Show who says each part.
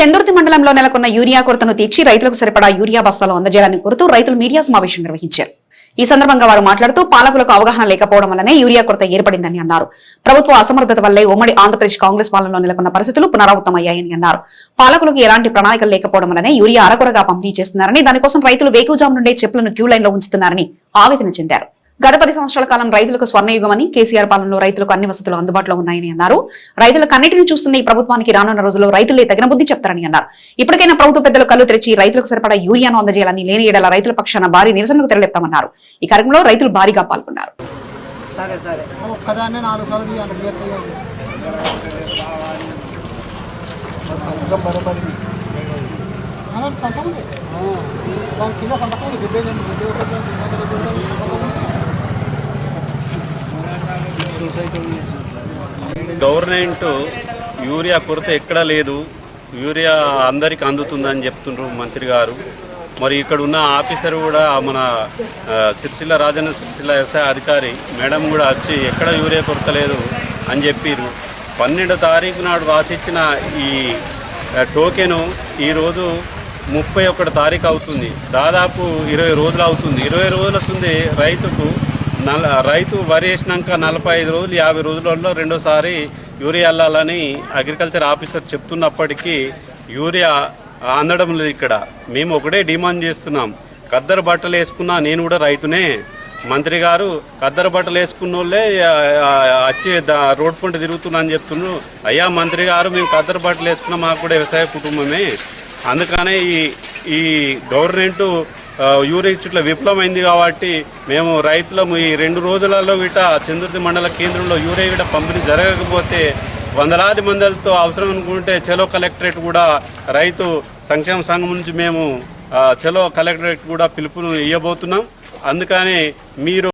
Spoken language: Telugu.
Speaker 1: చందుర్తి మండలంలో నెలకొన్న యూరియా కొరతను తీర్చి రైతులకు సరిపడా యూరియా బస్తాలు అందజేయాలని కోరుతూ రైతులు మీడియా సమావేశం నిర్వహించారు. ఈ సందర్భంగా వారు మాట్లాడుతూ పాలకులకు అవగాహన లేకపోవడం వల్లనే యూరియా కొరత ఏర్పడిందని అన్నారు. ప్రభుత్వ అసమర్థత వల్లే ఉమ్మడి ఆంధ్రప్రదేశ్ కాంగ్రెస్ పాలనలో నెలకొన్న పరిస్థితులు పునరావృతమయ్యాయని అన్నారు. పాలకులకు ఎలాంటి ప్రణాళికలు లేకపోవడం వల్లనే యూరియా అరకొరగా పంపిణీ చేస్తున్నారని దానికోసం రైతులు వేకువజాము నుండే చెప్పులను క్యూ లైన్లో ఉంచుతున్నారని ఆవేదన చెందారు. గత పది సంవత్సరాల కాలం రైతులకు స్వర్ణయుగమని కేసీఆర్ పాలనలో రైతులకు అన్ని వసతులు అందుబాటులో ఉన్నాయని అన్నారు రైతులకు అన్నిటిని చూస్తున్న ఈ ప్రభుత్వానికి రానున్న రోజుల్లో రైతులే తగిన బుద్ధి చెప్తారని అన్నారు ఇప్పటికైనా ప్రభుత్వ పెద్దలు కళ్ళు తెరిచి రైతులకు సరిపడా యూరియాను అందజేయాలని లేని ఏడల రైతుల పక్షాన భారీ నిరసనకు తెరలేపుతామన్నారు ఈ కార్యక్రమంలో రైతులు భారీగా పాల్గొన్నారు
Speaker 2: సంతకం. దాని కింద సంతకం ఉంది గుడ్డే రెండు గుడ్డే ఒకటి రెండు, గుడ్డే ఒకటి రెండు, సంతకం ఉంది.
Speaker 3: గవర్నమెంట్ యూరియా కొరత ఎక్కడా లేదు. యూరియా అందరికి అందుతుందని చెప్తుండ్రు మంత్రి గారు. మరి ఇక్కడ ఉన్న ఆఫీసర్ కూడా మన సిరిసిల్ల రాజన్న సిరిసిల్ల వ్యవసాయ అధికారి మేడం కూడా వచ్చి ఎక్కడ యూరియా కొరత లేదు అని చెప్పిర్రు. పన్నెండు తారీఖు నాడు రాసిచ్చిన ఈ టోకెను ఈరోజు ముప్పై ఒకటి తారీఖు అవుతుంది. దాదాపు ఇరవై రోజులు అవుతుంది. ఇరవై రోజులు వస్తుంది రైతుకు నల రైతు వరి వేసినాక నలభై ఐదు రోజులు యాభై రోజులలో రెండోసారి యూరియా వెళ్ళాలని అగ్రికల్చర్ ఆఫీసర్ చెప్తున్నప్పటికీ యూరియా అందడం లేదు ఇక్కడ. మేము ఒకటే డిమాండ్ చేస్తున్నాం. కద్దరు బట్టలు వేసుకున్నా నేను కూడా రైతునే. మంత్రి గారు కద్దరు బట్టలు వేసుకున్న వాళ్ళే వచ్చి రోడ్ పంట తిరుగుతున్నా అని చెప్తున్నారు. అయ్యా మంత్రి గారు మేము కద్దరు బట్టలు వేసుకున్నా మాకు కూడా వ్యవసాయ కుటుంబమే. అందుకనే ఈ ఈ గవర్నమెంటు ఆ, యూరియా చుట్ల విఫలమైంది కాబట్టి మేము రైతులము ఈ రెండు రోజులలో విట చంద్రుతి మండల కేంద్రంలో యూరియా గిట పంపిణీ జరగకపోతే వందలాది మందలతో అవసరం అనుకుంటే చలో కలెక్టరేట్ కూడా రైతు సంక్షేమ సంఘం నుంచి మేము చెలో చలో కలెక్టరేట్ కూడా పిలుపును ఇవ్వబోతున్నాం అందుకని మీరు